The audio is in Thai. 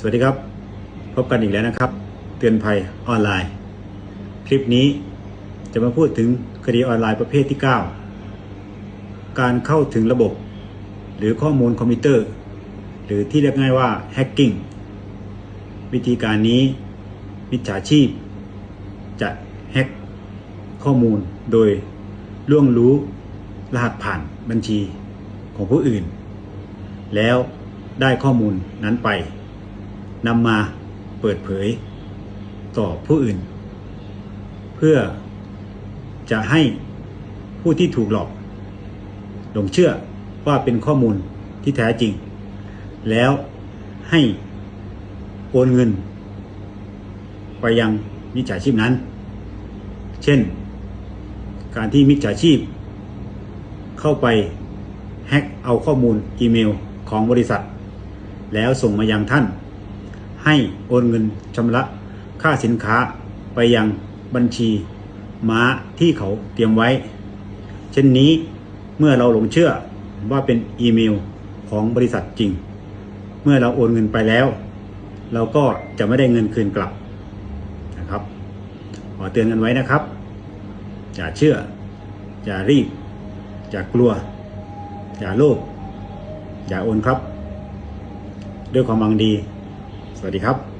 สวัสดีครับ พบกันอีกแล้วนะครับ เตือนภัยออนไลน์ คลิปนี้จะมาพูดถึงคดีออนไลน์ประเภทที่ 9 การเข้าถึงระบบ หรือข้อมูลคอมพิวเตอร์ หรือที่เรียกง่ายว่าแฮกกิ้งวิธีการนี้มิจฉาชีพ จะแฮกข้อมูลโดยล่วงรู้รหัสผ่านบัญชีของผู้อื่น แล้วได้ข้อมูลนั้นไป นำมาเปิดเผยต่อผู้อื่น เพื่อจะให้ผู้ที่ถูกหลอกหลงเชื่อว่าเป็นข้อมูลที่แท้จริง แล้วให้โอนเงิน ไปยังมิจฉาชีพนั้น เช่น การที่มิจฉาชีพ เข้าไปแฮ็กเอาข้อมูลอีเมลของบริษัท แล้วส่งมายังท่าน ให้โอนเงินชำระค่าสินค้าไปยังบัญชีม้าที่เขาเตรียมไว้ เช่นนี้เมื่อเราหลงเชื่อว่าเป็นอีเมลของบริษัทจริง เมื่อเราโอนเงินไปแล้ว เราก็จะไม่ได้เงินคืนกลับนะครับขอเตือนกันไว้นะครับ อย่าเชื่อ อย่ารีบ อย่ากลัว อย่าโลภอย่าโอนครับ ด้วยความหวังดี สวัสดีครับ